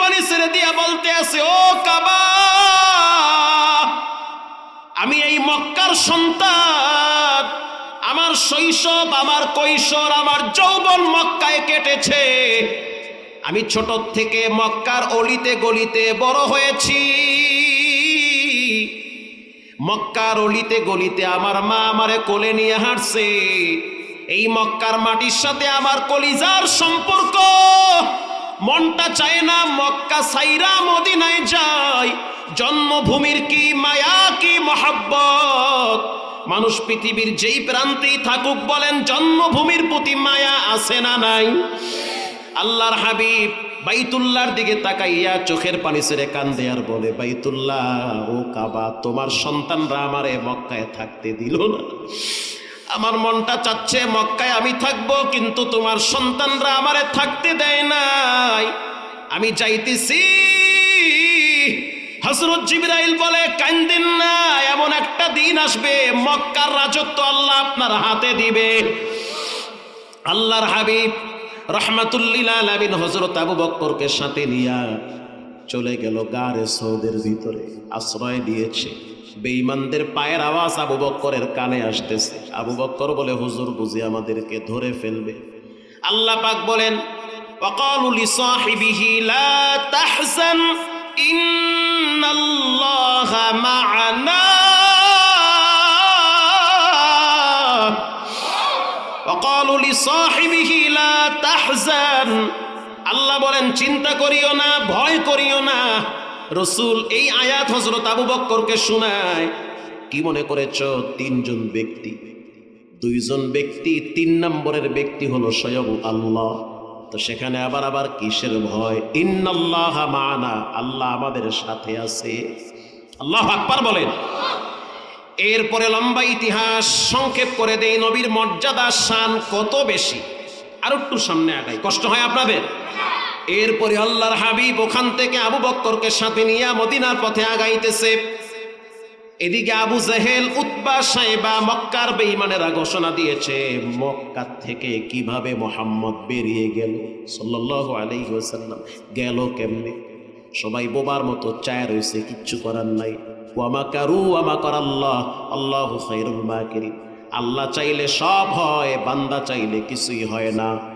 পানি ছেড়ে দিয়া বলতে আছে, ও কাবা, আমি এই মক্কার সন্তান। আমার শৈশব, আমার কৈশোর, আমার যৌবন মক্কায় কেটেছে। আমি ছোট থেকে মক্কার অলিতে গলিতে বড় হয়েছি। মক্কার অলিতে গলিতে আমার মা আমারে কোলে নিয়ে হাঁটছে। এই মক্কার মাটির সাথে আমার কলিজার সম্পর্ক। মনটা চায় না মক্কা সাইরা মদিনায় যায়। জন্মভূমির কি মায়া, কি মহাব্বত? মানুষ পৃথিবীর যেই প্রান্তেই থাকুক বলেন, জন্মভূমির প্রতি মায়া আছে না নাই? আল্লাহর হাবিব বাইতুল্লাহর দিকে তাকাইয়া চোখের পানি ছেড়ে কান্দে আর বলে, বাইতুল্লাহ, ও কাবা, তোমার সন্তানরা আমারে মক্কায় থাকতে দিল না। আমার মনটা চাচ্ছে মক্কায় আমি থাকব, কিন্তু তোমার সন্তানরা আমারে থাকতে দেয় নাই। আমি চাইতেছি হজরত জিবরাইল বলে কান্দিন না, এমন একটা দিন আসবে, মক্কার রাজত্ব আল্লাহ আপনার হাতে দিবে। আল্লাহর হাবিব রহমাতুল্লিল আলামিন হজরত আবু বক্করকে সাথে নিয়া চলে গেল গারে সৌদের ভিতরে, আশ্রয় দিয়েছে বেঈমানদের পায়ের আওয়াজ আবু বক্করের কানে আসতেছে আবু বক্কর বলে হুজুর বুঝি আমাদেরকে ধরে ফেলবে আল্লাহ পাক বলেন وقالوا لصاحبه لا تحزن إن الله معنا وقالوا لصاحبه لا تحزن আল্লাহ বলেন চিন্তা করিও না ভয় করিও না রসুল এই আয়াত হজরত আবু বক্করকে শোনায়, কি মনে করেছ, তিনজন ব্যক্তি? দুইজন ব্যক্তি, তিন নম্বরের ব্যক্তি হলো স্বয়ং আল্লাহ। তো সেখানে আবার আবার কিসের ভয়? ইন্নাল্লাহ মানা, আল্লাহ আমাদের সাথে আছে। আল্লাহ আকবার বলেন। এরপরে লম্বা ইতিহাস সংক্ষেপ করে দেই, নবীর মর্যাদা শান কত বেশি? আর একটু সামনে আগাই। কষ্ট হয় আপনাদের? এরপরে আল্লাহর হাবিব ওখান থেকে আবু বক্করকে সাথে নিয়ে মদিনার পথে আগাইতেছে। এদিকে আবু জাহেল উৎবা সাহেবা মক্কার বেঈমানেরা ঘোষণা দিয়েছে, মক্কা থেকে কীভাবে মোহাম্মদ বেরিয়ে গেল? সাল্লাল্লাহু আলাইহি ওয়াসাল্লাম, গেল কেমনে? সবাই বোবার মতো চায় রয়েছে কিচ্ছু করার নাই। ওয়ামাকারু ওয়ামাকার আল্লাহ? আল্লাহ খাইরুল মাকিরিন। আল্লাহ চাইলে সব হয়, বান্দা চাইলে কিছুই হয় না।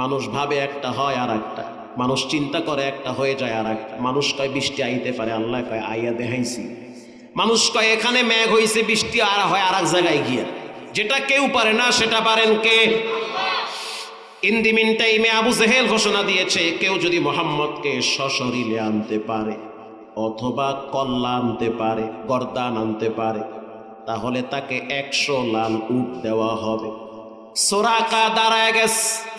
মানুষ ভাবে একটা হয় আর একটা মানুষ চিন্তা করে একটা হয়ে যায় আর একটা মানুষ কয়, বৃষ্টি আইতে পারে, আল্লাহ কয়, আইয়া দেখাইছি। মানুষ কয়, এখানে মেঘ হইছে, বৃষ্টি আর হয় আর এক জায়গায় গিয়া। যেটা কেউ পারে না, সেটা পারেন কে? ইন দি মিন টাইমে আবু জেহেল ঘোষণা দিয়েছে, কেউ যদি মোহাম্মদকে সশরীরে আনতে পারে, অথবা কল্লা আনতে পারে, গর্দান আনতে পারে, তাহলে তাকে একশো লাল উট দেওয়া হবে। সোরাকা দাঁড়ায় গেছে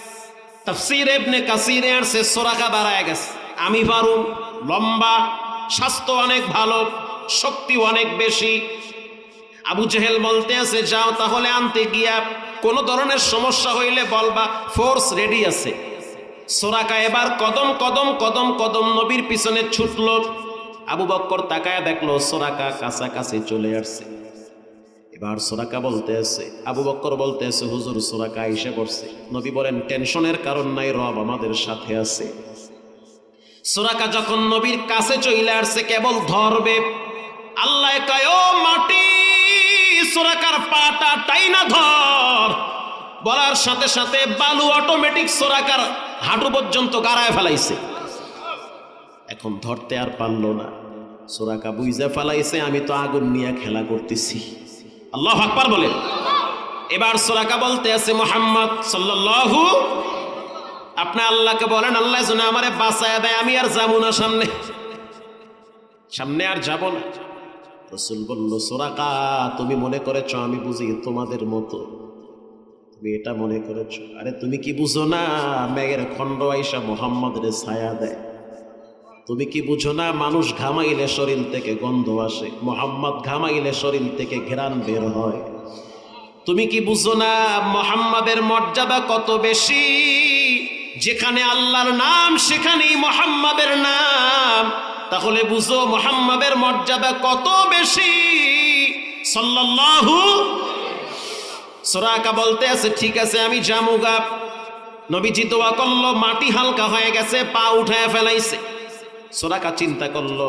তফসির এবনে কাসিরে আসছে সোরাকা দাঁড়ায় গেছে। আমি পারুম লম্বা, স্বাস্থ্য অনেক ভালো, শক্তি অনেক বেশি। আবু জেহেল বলতে আছে, যাও তাহলে আনতে গিয়া কোনো ধরনের সমস্যা হইলে বলবা ফোর্স রেডি আছে। সোরাকা এবার কদম কদম কদম কদম নবীর পিছনে ছুটল। আবু বক্কর তাকায় দেখল সোরাকা কাছাকাছি চলে আসছে। এবার সোরাকা বলতে আছে, আবু বক্কর বলতে আছে, হুজুর সোরাকা এসে পড়ছে। নবী বলেন, টেনশনের কারণ নাই, রব আমাদের সাথে আছে। সোরাকা যখন নবীর কাছে চইলে আসছে, কেবল ধরবে, আল্লাহ কয় মাটি, সোরাকার পাটা টাইনা ধর। বলার সাথে সাথে বালু অটোমেটিক সোরাকার হাঁটু পর্যন্ত গাড়ায় ফেলাইছে। এখন ধরতে আর পারল না। সোরাকা বুঝে ফেলাইছে, আমি তো আগুন নিয়ে খেলা করতেছি। আল্লাহ আকবার বলেন এবার সোরাকা বলতে আছে মোহাম্মদ সাল্লাল্লাহু আপনি আল্লাহকে বলেন, আল্লাহ যেন আমারে বাঁচায় দেয়, আমি আর যাব না সামনে। সামনে আর যাব না। রসুল বলল সোরাকা তুমি মনে করেছ আমি বুঝি তোমাদের মতো? তুমি এটা মনে করেছ? আরে তুমি কি বুঝো না? মেঘের খণ্ড আইসা মোহাম্মদের ছায়া দেয়। তুমি কি বুঝো না মানুষ ঘামাইলে শরীর থেকে গন্ধ আসে? মোহাম্মদ ঘামাইলে শরীর থেকে ঘেরান বের হয়। তুমি কি বুঝো না মোহাম্মদের মর্যাদা কত বেশি? যেখানে আল্লাহর নাম, সেখানেই মোহাম্মদের নাম। তাহলে বুঝো মোহাম্মদের মর্যাদা কত বেশি? সাল্লাল্লাহু সোরাকা বলতে আছে, ঠিক আছে, আমি জামুগা নবীজি দোয়া করল, মাটি হালকা হয়ে গেছে, পা উঠায় ফেলাইছে। সোরাকা চিন্তা করল,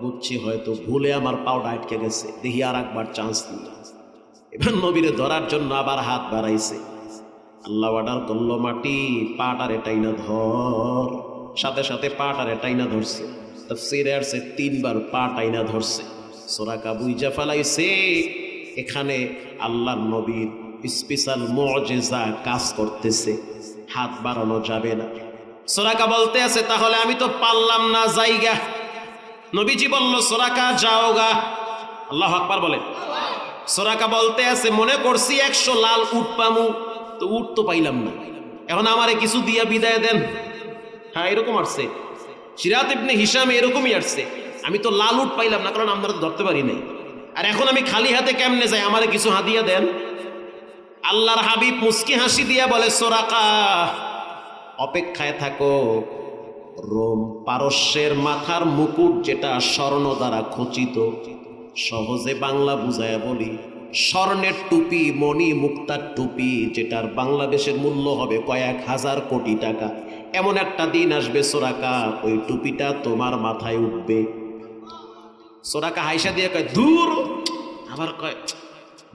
বুঝছি হয়তো ভুলে আমার পাওটা আটকে গেছে, দেখি আর একবার চান্স দিল। এবার নবীরে ধরার জন্য আবার হাত বাড়াইছে। আল্লাহ অর্ডার করল, মাটি পাটারে টাইনা ধর। সাথে সাথে পাটারে টাইনা ধরছে। তফসিরে আসছে, তিনবার পা টাইনা ধরছে। সোরাকা বুইজা ফেলাইছে। এখানে আল্লাহ নবীর স্পেশাল মজেজা কাজ করতেছে। হাত বাড়ানো যাবে না। সোরাকা বলতে আছে, তাহলে আমি তো পারলাম না জায়গা নবীজি বলল সোরাকা যাও গা। আল্লাহ আকবার বলে। সোরাকা বলতে আছে, মনে করছি একশো লাল উট পামু, তো উট তো পাইলাম না। এখন আমারে কিছু দিয়া বিদায় দেন। হ্যাঁ এরকম আসছে। সিরাত ইবনে হিসাম এরকমই আসছে। আমি তো লাল উট পাইলাম না, কারণ আমরা তো ধরতে পারি নাই। আর এখন আমি খালি হাতে কেমনে যাই, আমারে কিছু হাদিয়া দেন? আল্লাহর হাবিব মুস্কি হাসি দিয়া বলে সোরাকা অপেক্ষায় থাকো। রোম পারস্যের মাথার মুকুট যেটা স্বর্ণ দ্বারা খচিত, সহজে বাংলা বুঝায় বলি, স্বর্ণের টুপি, মণি মুক্তার টুপি, যেটার বাংলাদেশের মূল্য হবে কয়েক হাজার কোটি টাকা। এমন একটা দিন আসবে সোরাকা, ওই টুপিটা তোমার মাথায় উঠবে। সোরাকা হাইসা দিয়ে কয় দূর আবার কয়,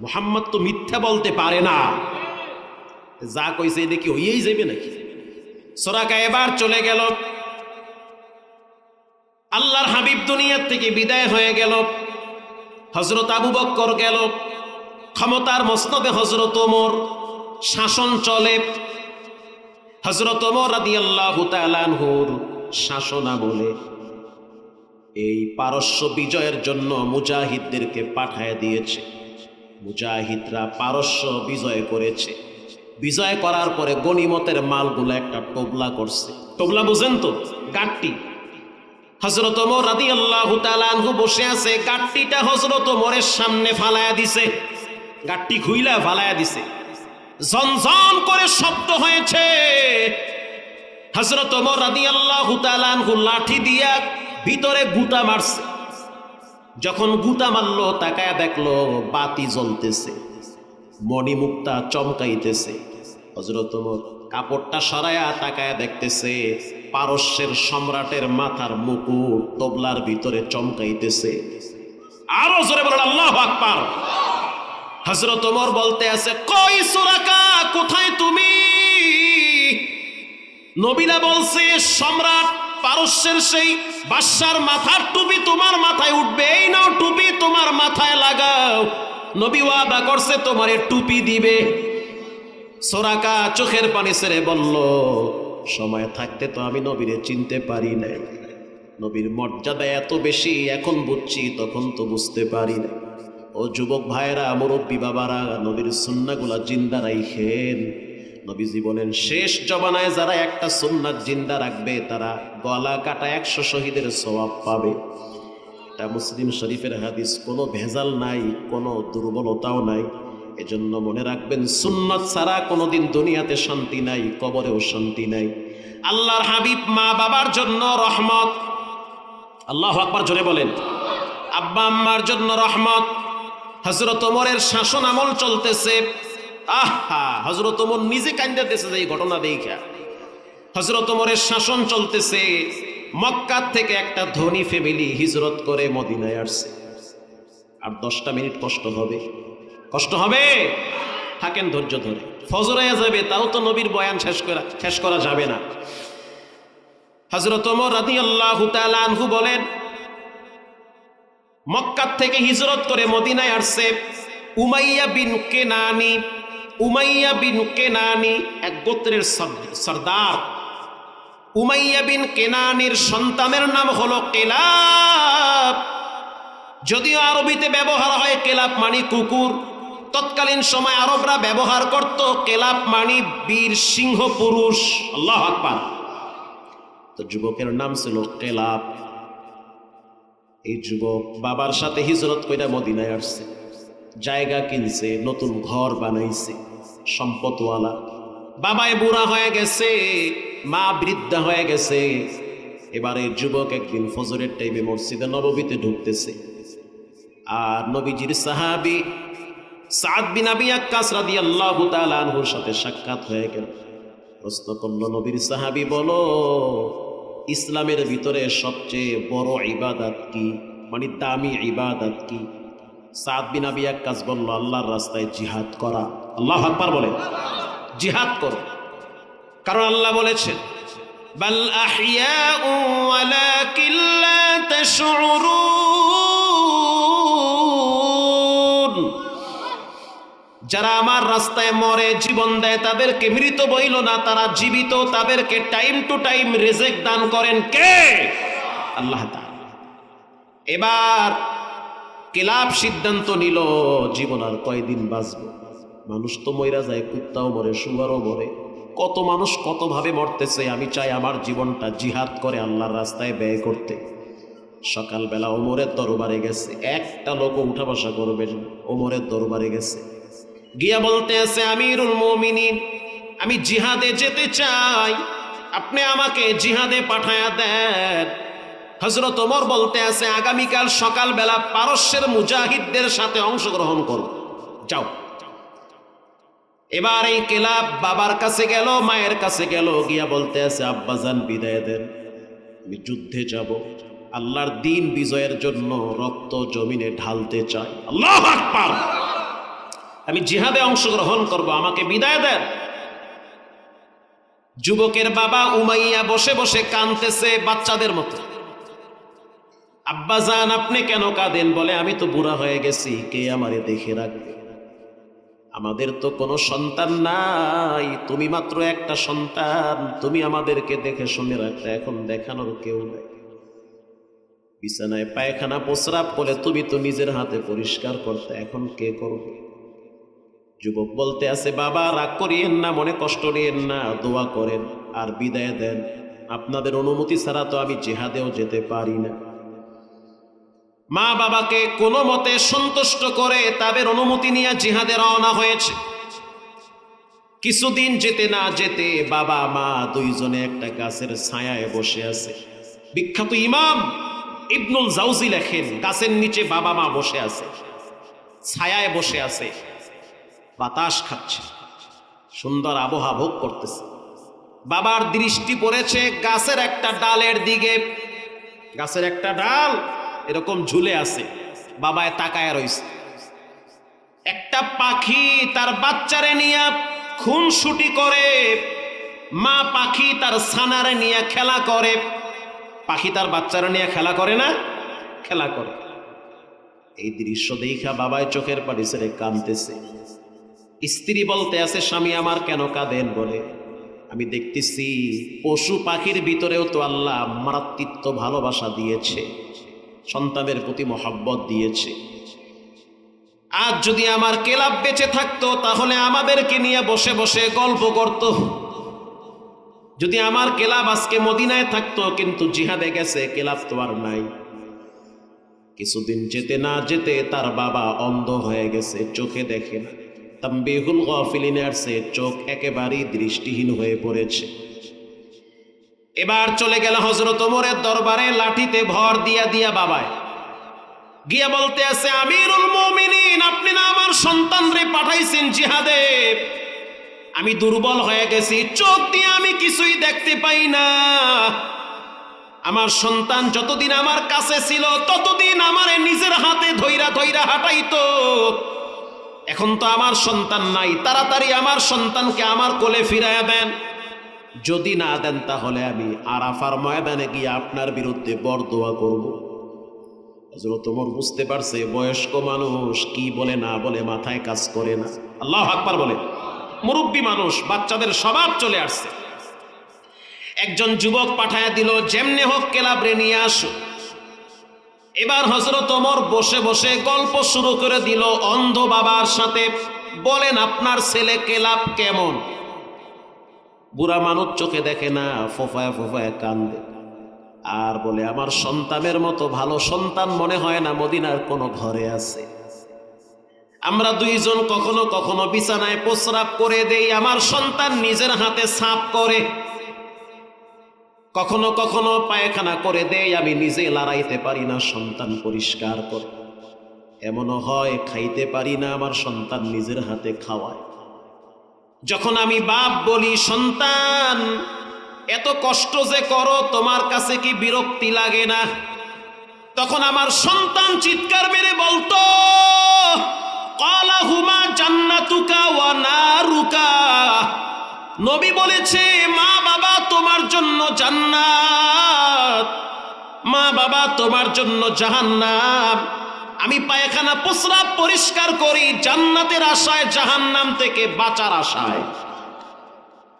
মোহাম্মদ তো মিথ্যা বলতে পারে না। যা কইছে দেখি হইয়েই যাবে নাকি? সোরাকা এবার চলে গেল। আল্লাহর হাবিব দুনিয়ার থেকে বিদায় হয়ে গেল। হজরত আবু বক্কর গেল। ক্ষমতার মস্তদে হজরত ওমর শাসন চলে। হজরত ওমর রাদি আল্লাহ তালানহুর শাসনা বলে এই পারস্য বিজয়ের জন্য মুজাহিদদেরকে পাঠায় দিয়েছে। মুজাহিদরা পারস্য বিজয় করেছে। বিজয় করার পরে গনিমতের মালগুলো একটা টোবলা করছে। টোবলা বুঝেন তো? গাট্টি। হজরত ওমর রাদি আল্লাহ তালানহু বসে আছে, গাট্টিটা হজরত ওমরের সামনে ফালায়া দিছে। গাট্টি খুইলা ফালায়া দিছে। ঝনঝন করে শব্দ হয়েছে। হজরত ওমর রাদি আল্লাহ তালানহু লাঠি দিয়া ভিতরে গুতা মারছে। যখন গুতা মারলো, তাকায়া দেখল বাতি জ্বলতেছে। মণিমুক্তা চমকাইতেছে। হজরত কাপড়টা সরায়া তাকায়া দেখতেছে, পারস্যের সম্রাটের মাথার মুকুট তবলার ভিতরে চমকাইতেছে। আরও জোরে বলেন, আল্লাহ আকবার! হজরত ওমর বলতে আছে, কই সুরাকা? কোথায় তুমি? নবীরা বলছে, সম্রাট, পারস্যের সেই বাদশার মাথার টুপি তোমার মাথায় উঠবে। এই নাও টুপি তোমার মাথায় লাগাও। নবী ওয়াদা করছে, তোমারে টুপি দিবে। সোরাকা চোখের পানি ছেড়ে বলল, সময় থাকতে তো আমি নবীরে চিনতে পারি নাই। নবীর মর্যাদা এত বেশি, এখন বুঝছি, তখন তো বুঝতে পারি না ও যুবক ভাইরা মুরব্বী বাবারা, নবীর সুন্নাগুলা জিন্দা রাইখেন। নবী জীবনের শেষ জবানায় যারা একটা সুন্নাত জিন্দা রাখবে, তারা গলা কাটা একশো শহীদের স্বভাব পাবে। এটা মুসলিম শরীফের হাদিস, কোনো ভেজাল নাই, কোনো দুর্বলতাও নাই। এজন্য মনে রাখবেন, সুন্নত ছাড়া কোনোদিন দুনিয়াতে শান্তি নাই, কবরেও শান্তি নাই। আল্লাহর হাবিব মা বাবার জন্য রহমত। আল্লাহ আকবার জোরে বলেন। আব্বা আম্মার জন্য রহমত। হজরত ওমরের শাসন আমল চলতেছে। আহা হজরত ওমর নিজে কান্দাতেছে এই ঘটনা দেখা। হজরত ওমরের শাসন চলতেছে। মক্কার থেকে একটা ধনী ফ্যামিলি হিজরত করে মদিনায় আসছে। আর দশটা মিনিট কষ্ট হবে। কষ্ট হবে? থাকেন ধৈর্য ধরে। ফজর যাবে, তাও তো নবীর বয়ান শেষ করা শেষ করা যাবে না। হজরত আল্লাহ বলেন, মক্কার থেকে হিজরত করে মদিনায় আসছে উমাইয়া বিন কেনানি। উমাইয়া বিন কেনানি এক গোত্রের সর্দার। উমাইয়া বিন কেনানির সন্তানের নাম হলো কেলাব। যদিও আরবিতে ব্যবহার হয় কেলাপ মানি কুকুর, তৎকালীন সময় আরবরা ব্যবহার করত কেলাপ মানি বীর সিংহ পুরুষ। আল্লাহ আকবার। তো যুবকের নাম ছিল কেলাপ এই যুবক বাবার সাথে হিজরত কইরা মদিনায় আসছে। জায়গা কিনছে, নতুন ঘর বানাইছে, সম্পদওয়ালা। বাবায় বুড়া হয়ে গেছে। মা বৃদ্ধা হয়ে গেছে। এবারে যুবক একদিন ফজরের টাইমে মসজিদে নববীতে ঢুকতেছে। আর নবীজির সাহাবি সাদ বিন আবি আক্কাস রাদিয়াল্লাহু তাআলা আনহুর সাথে সাক্ষাৎ হয়ে গেল। প্রশ্ন করল, নবীর সাহাবি, বলো, ইসলামের ভিতরে সবচেয়ে বড় ইবাদত কি? মানে দামি ইবাদত কি? সাদ বিন আবি এক কাজ বলল, আল্লাহর রাস্তায় জিহাদ করা। আল্লাহ আকবার বলে, জিহাদ করো। কারণ আল্লাহ বলেছেন যারা আমার রাস্তায় মরে, জীবন দেয়, তাদেরকে মৃত বইল না, তারা জীবিত, তাদেরকে টাইম টু টাইম রেজেক দান করেন কে? আল্লাহ। এবার কেলাব সিদ্ধান্ত নিল, জীবন আর কয়দিন বাঁচব? মানুষ তো মইরা যায়, কুত্তাও মরে, শুয়ারও মরে। কত মানুষ কতভাবে মরতেছে, আমি চাই আমার জীবনটা জিহাদ করে আল্লাহর রাস্তায় ব্যয় করতে। সকালবেলা ওমরের দরবারে গেছে, একটা লোক উঠা বসা করবেন ওমরের দরবারে গেছে। গিয়া বলতে আছে, আমিরুল মমিনিন, আমি জিহাদে যেতে চাই, আপনি আমাকে জিহাদে পাঠায়া দেন। হজরত ওমর বলতে আছে, আগামীকাল সকালবেলা পারস্যের মুজাহিদদের সাথে অংশগ্রহণ করো। যাও। এবার এই কেলাব বাবার কাছে গেল, মায়ের কাছে গেল, গিয়া বলতে আছে আব্বাজান, বিদায় দেন। আমি যুদ্ধে যাব। আল্লাহর দিন বিজয়ের জন্য রক্ত জমিনে ঢালতে চাই। আল্লাহ আকবার! আমি জিহাদে অংশগ্রহণ করব, আমাকে বিদায় দেন। যুবকের বাবা উমাইয়া বসে বসে কানতেছে বাচ্চাদের মতো। আব্বাজান, আপনি কেন কাঁদেন? বলে, আমি তো বুড়া হয়ে গেছি, কে আমারে দেখে রাখবে? আমাদের তো কোনো সন্তান নাই, তুমি মাত্র একটা সন্তান, তুমি আমাদেরকে দেখে শুনে রাখতে, এখন দেখানোর কেউ নাই। বিছানায় পায়খানা, প্রস্রাব করে তুমি তো নিজের হাতে পরিষ্কার করতে, এখন কে করবে? যুবক বলতে আছে, বাবা, রাগ করিয়েন না, মনে কষ্ট নিয়েন না, দোয়া করেন আর বিদায় দেন। আপনাদের অনুমতি ছাড়া তো আমি জেহাদেও যেতে পারি না। মা বাবাকে কোনো মতে সন্তুষ্ট করে তাদের অনুমতি নিয়ে জিহাদে রওনা হয়েছে। কিছুদিন যেতে না যেতে বাবা, মা দুইজনে একটা গাছের ছায়ায় বসে আছে। বিখ্যাত ইমাম ইবনুল জাউজি লেখেন, গাছের নিচে বাবা, মা বসে আছে, ছায়ায় বসে আছে, বাতাস খাচ্ছে, সুন্দর আবহাওয়া ভোগ করতেছে। বাবার দৃষ্টি পড়েছে গাছের একটা ডালের দিকে। গাছের একটা ডাল এরকম ঝুলে আছে। বাবায় তাকায় রইছে। একটা পাখি তার বাচ্চারে নিয়ে খুন ছুটি করে। মা পাখি তার ছানারে নিয়ে খেলা করে। পাখি তার বাচ্চারা নিয়ে খেলা করে না, খেলা করে। এই দৃশ্য দেখা বাবায় চোখের পানি ছেড়ে কাঁদতেছে। স্ত্রী বলতে আছে, স্বামী আমার কেন কাঁদেন? বলে, আমি দেখতেছি পশু পাখির ভিতরেও তো আল্লাহ মারাত্মিত্ব ভালোবাসা দিয়েছে। সন্তানের প্রতি মহাব্বত দিয়েছে। আজ যদি আমার কেলাব বেঁচে থাকতো, তাহলে আমাদেরকে নিয়ে বসে বসে গল্প করত। যদি আমার কেলাব আজকে মদিনায় থাকতো, কিন্তু জিহাদে গেছে, কেলাব তো আর নাই। কিছুদিন যেতে না যেতে তার বাবা অন্ধ হয়ে গেছে, চোখে দেখে না। তাম্বিহুল গফিলিনের সে চোখ একেবারেই দৃষ্টিহীন হয়ে পড়েছে। এবার চলে গেল হজরত ওমরের দরবারে লাঠিতে ভর দিয়া দিয়া বাবায়। গিয়া বলতে আছে, আমিরুল মুমিনিন, আপনি না আমার সন্তান রে পাঠাইছেন জিহাদে। আমি দুর্বল হয়ে গেছি, চোখ দিয়ে আমি কিছুই দেখতে পাই না। আমার সন্তান যতদিন আমার কাছে ছিল, ততদিন আমারে নিজের হাতে ধৈরা ধৈরা হাঁটাইতো। এখন তো আমার সন্তান নাই, তাড়াতাড়ি আমার সন্তানকে আমার কোলে ফিরাইয়া দেন। যদি না দেন তাহলে আমি আরাফার ময়দানে গিয়ে আপনার বিরুদ্ধে বরদোয়া করব। হজরত ওমর বুঝতে পারছে, বয়স্ক মানুষ, কি বলে না বলে মাথায় কাজ করে না। আল্লাহ আকবার বলে, মুরব্বী মানুষ, বাচ্চাদের স্বভাব চলে আসছে। একজন যুবক পাঠায় দিল, যেমনে হোক কেলাবরে নিয়ে আসো। এবার হজরত ওমর বসে বসে গল্প শুরু করে দিল, অন্ধ বাবার সাথে বলেন আপনার ছেলে কেলাব কেমন? বুড়া মানুষ চোখে দেখে না, ফোফায় ফোফায় কান্দে। আর বলে, আমার সন্তানের মতো ভালো সন্তান মনে হয় না মদিনার কোনো ঘরে আছে। আমরা দুইজন কখনো কখনো বিছানায় প্রস্রাব করে দেই, আমার সন্তান নিজের হাতে সাপ করে। কখনো কখনো পায়খানা করে দেই, আমি নিজে লড়াইতে পারি না, সন্তান পরিষ্কার করে। এমনও হয়, খাইতে পারি না, আমার সন্তান নিজের হাতে খাওয়ায়। যখন আমি বাপ বলি, সন্তান, এত কষ্ট যে করো, তোমার কাছে কি বিরক্তি লাগে না? তখন আমার সন্তান চিৎকার মেরে বলতো, কালাহুমা জান্নাতুকা ওয়া নারুকা। নবী বলেছে, মা বাবা তোমার জন্য জান্নাত, মা বাবা তোমার জন্য জাহান্নাম। আমি পায়খানা প্রস্রাব পরিষ্কার করি, জান্নাতের আশায়, জাহান্নাম থেকে বাঁচার আশায়।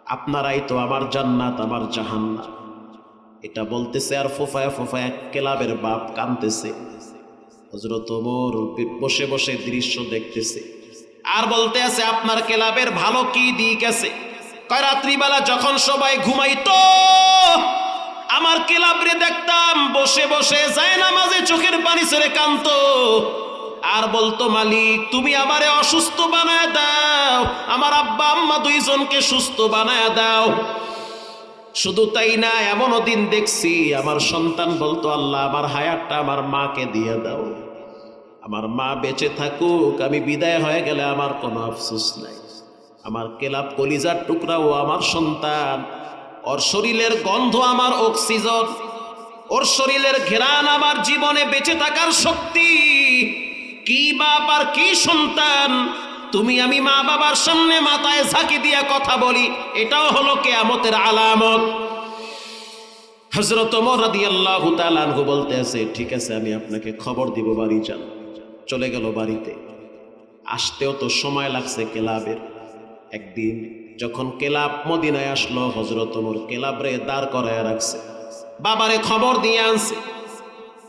আপনারাই তো আমার জান্নাত, আমার জাহান্নাম। এটা বলতেছে আর ফোফায়া ফোফায়া কেলাবের বাপ কানতেছে। হজরত ওমর বসে বসে দৃশ্য দেখতেছে। আর বলতে আছে, আপনার কেলাবের ভালো কি দিক আছে? কয়, রাত্রিবেলা যখন সবাই ঘুমাইতো আমার কেলাবরে দেখতাম, বসে বসে যায় না মাঝে চোখের পানি ছেড়ে কান্ত আর বলতো, মালিক, তুমি আমারে অসুস্থ বানায় দাও, আমার আব্বা আম্মা দুইজনকে সুস্থ বানায় দাও। শুধু তাই না, এমনও দিন দেখছি, আমার সন্তান বলতো, আল্লাহ, আমার হায়াতটা আমার মাকে দিয়ে দাও। আমার মা বেঁচে থাকুক, আমি বিদায় হয়ে গেলে আমার কোনো আফসোস নাই। আমার কেলাপ কলিজার টুকরাও আমার সন্তান ওর শরীরের গন্ধ আমার অক্সিজেন, ওর শরীরের ঘেরান আমার জীবনে বেঁচে থাকার শক্তি। কি বাপ আর কি সন্তান? তুমি আমি মা বাবার সামনে মাথায় ঝাঁকি দিয়া কথা বলি, এটাও হলো কেয়ামতের আলামত। হজরত রাদি আল্লাহ তালানহু বলতে আছে ঠিক আছে, আমি আপনাকে খবর দিব, বাড়ি যান। চলে গেল বাড়িতে। আসতেও তো সময় লাগছে কেলাবের। একদিন যখন কেলাব মদিনায় আসলো হজরত ওমর কেলাবরে দাঁড় করায় রাখছে। বাবারে খবর দিয়ে আনছে।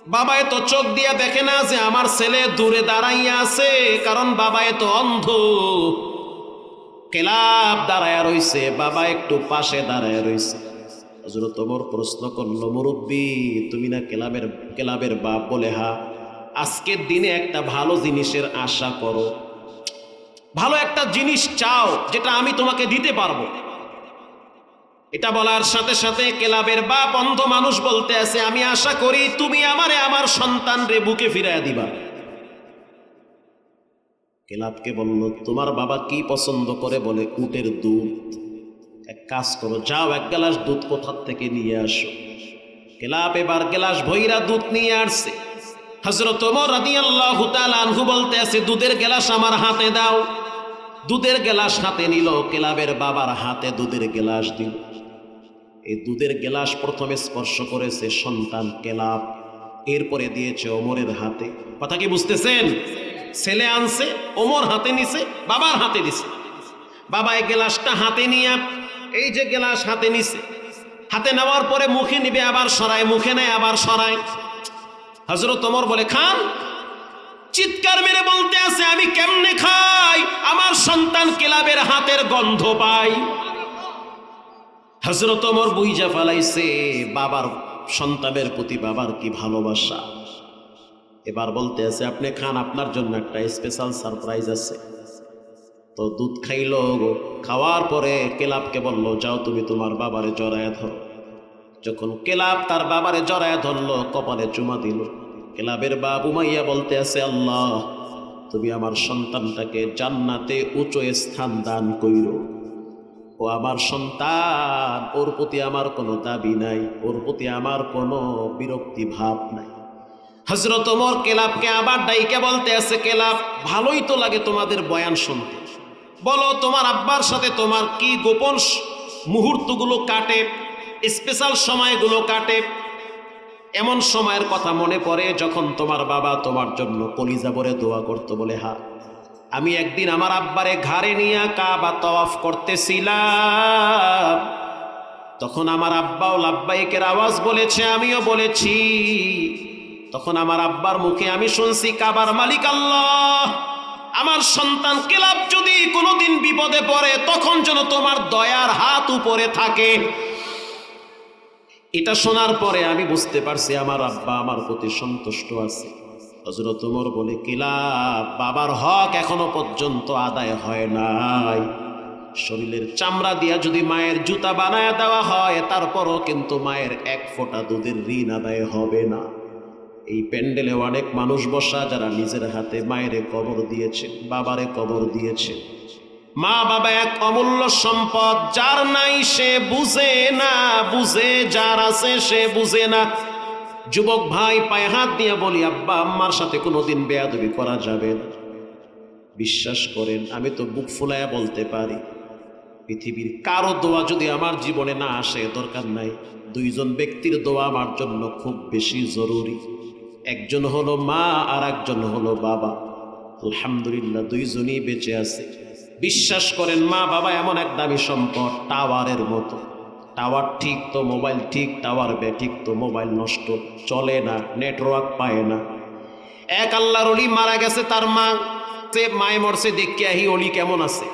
বাবায় তো চোখ দিয়া দেখে না যে আমার ছেলে দূরে দাঁড়াইয়া আছে, কারণ বাবায় তো অন্ধ। কেলাব দাঁড়ায় রইছে, বাবা একটু পাশে দাঁড়ায় রইছে। হজরত ওমর প্রশ্ন করল, মুরব্বী, তুমি না কেলাবের কেলাবের বাপ বলে হা আজকের দিনে একটা ভালো জিনিসের আশা করো। ভালো একটা জিনিস চাও, যেটা আমি তোমাকে দিতে পারব। এটা বলার সাথে সাথে কেলাবের বাপ অন্ধ মানুষ বলতে আছে, আমি আশা করি তুমি আমারে আমার সন্তান রে বুকে ফিরাইয়া দিবা। কেলাবকে বলল, তোমার বাবা কি পছন্দ করে? বলে, উটের দুধ। এক কাজ করো, যাও এক গ্লাস দুধ কোথার থেকে নিয়ে আসো। কেলাব এবার গ্লাস ভৈরা দুধ নিয়ে আসছে। হজরত ওমর রাদিয়াল্লাহু তাআলা আনহু বলতে আছে, দুধের গ্লাস আমার হাতে দাও। দুধের গেলাস হাতে নিল, কেলাবের বাবার হাতে দুধের গেলাস দিল। এই দুধের গেলাস প্রথমে স্পর্শ করেছে সন্তান কেলাব। এরপরে দিয়েছে ওমরের হাতে। কথা কি বুঝতেছেন? ছেলে আনছে, ওমর হাতে নিছে, বাবার হাতে দিছে বাবা এই গেলাসটা হাতে নিয়ে, এই যে গেলাস হাতে নিছে, হাতে নেওয়ার পরে মুখে নিবে, আবার সরায়, মুখে নেয়, আবার সরায়। হজরত ওমর বলে, খান চিৎকার মেরে বলতে আছে, আমি কেমনে খাই? আমার সন্তান কেলাবের হাতের গন্ধ পাই। হজরত ওমর বুইজা ফালাইছে, বাবার, সন্তানের প্রতি বাবার কি ভালোবাসা? এবার বলতে আছে, আপনি খান, আপনার জন্য একটা স্পেশাল সারপ্রাইজ আছে। তো দুধ খাইলো, খাওয়ার পরে কেলাবকে বলল, যাও তুমি তোমার বাবারে জড়ায় ধরো। যখন কেলাব তার বাবারে জড়ায় ধরলো, কপালে চুমা দিল। কেলাবের বাবু মাইয়া বলতে আছে, আল্লাহ, তুমি আমার সন্তানটাকে জান্নাতে উঁচু স্থান দান কইর। ও আমার সন্তান, ওর প্রতি আমার কোনো দাবি নাই, ওর প্রতি আমার কোনো বিরক্তি ভাব নাই। হজরত ওমর কেলাবকে আবার ডাইকে বলতে আছে, কেলাব, ভালোই তো লাগে তোমাদের বয়ান শুনতে। বলো, তোমার আব্বার সাথে তোমার কি গোপন মুহূর্তগুলো কাটে, স্পেশাল সময়গুলো কাটে এমন সময়ের কথা মনে পড়ে যখন তোমার বাবা তোমার জন্য কলিজা ভরে দোয়া করতো বলে, হা, আমি একদিন আমার আব্বারে ঘাড়ে নিয়ে কাবা তওয়াফ করতেছিলাম। তখন আমার আব্বাও লাব্বাইকের আওয়াজ বলেছে, আমিও বলেছি। তখন আমার আব্বার মুখে আমি শুনছি, কাবার মালিক আল্লাহ, আমার সন্তান কেলাব যদি কোনোদিন বিপদে পড়ে, তখন যেন তোমার দয়ার হাত উপরে থাকে। এটা শোনার পরে আমি বুঝতে পারছি আমার আব্বা আমার প্রতি সন্তুষ্ট আছে। হজরত উমর বলে কিলা বাবার হক এখনও পর্যন্ত আদায় হয় নাই। শরীরের চামড়া দিয়া যদি মায়ের জুতা বানায় দেওয়া হয়, তারপরও কিন্তু মায়ের এক ফোঁটা দুধের ঋণ আদায় হবে না। এই প্যান্ডেলে অনেক মানুষ বসা, যারা নিজের হাতে মায়েরে কবর দিয়েছে, বাবারে কবর দিয়েছে। মা বাবা এক অমূল্য সম্পদ, যার নাই সে বুঝে না, বুঝে যার আছে সে বুঝে না। যুবক ভাই পায়ে হাত দিয়ে বলি, আব্বা, আম্মার সাথে কোনোদিন বেয়াদবি করা যাবে না। বিশ্বাস করেন, আমি তো বুক ফুলায়া বলতে পারি, পৃথিবীর কারও দোয়া যদি আমার জীবনে না আসে, দরকার নাই। দুইজন ব্যক্তির দোয়া আমার জন্য খুব বেশি জরুরি। একজন হলো মা আর একজন হলো বাবা। আলহামদুলিল্লাহ, দুইজনই বেঁচে আছে। বিশ্বাস করেন, মা, বাবা, এমন এক দামি সম্পদ, টাওয়ারের মতো। টাওয়ার ঠিক তো, মোবাইল ঠিক, টাওয়ার ঠিক তো, মোবাইল নষ্ট, চলে না, নেটওয়ার্ক পায় না। এক আল্লাহর অলি মারা গেছে, তার মা সে মায় মরছে, দেখে আহি অলি কেমন আছে।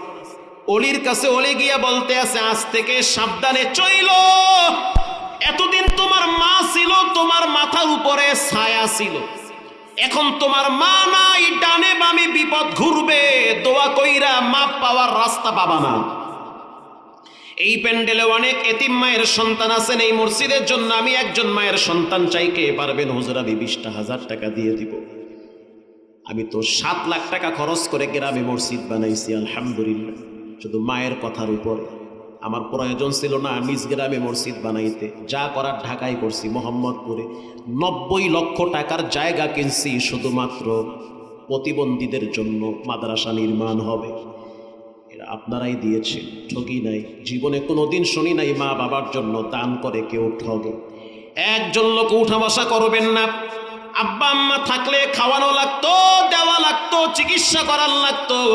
অলির কাছে অলি গিয়া বলতে আছে, আজ থেকে সাবধানে চইল। এতদিন তোমার মা ছিল, তোমার মাথার উপরে ছায়া ছিল। এখন তোমার মা নাই, ডানে বামে বিপদ ঘুরবে। দোয়া কইরা মাপ পাওয়ার রাস্তা পাবা না। এই প্যান্ডেলে অনেক এতিম মায়ের সন্তান আছেন। এই মসজিদের জন্য আমি একজন মায়ের সন্তান চাই, কে পারবেন? হুজুর, আমি বিশটা হাজার টাকা দিয়ে দিব। আমি তো সাত লাখ টাকা খরচ করে গ্রামে মসজিদ বানাইছি, আলহামদুলিল্লাহ। শুধু মায়ের কথার উপর। আমার প্রয়োজন ছিল না নিজ গ্রামে মসজিদ বানাইতে। যা করার ঢাকায় করছি, মোহাম্মদপুরে। নব্বই লক্ষ টাকার জায়গা কিনছি শুধুমাত্র প্রতিবন্ধীদের জন্য মাদ্রাসা নির্মাণ হবে। এরা আপনারাই দিয়েছেন ঠকি নাই। জীবনে কোনোদিন শুনি নাই মা বাবার জন্য দান করে কেউ ঠগে। একজন লোক উঠা বসা করবেন না। আব্বা আম্মা থাকলে খাওয়ানো লাগতো, দেওয়া লাগতো, চিকিৎসা করার লাগতো।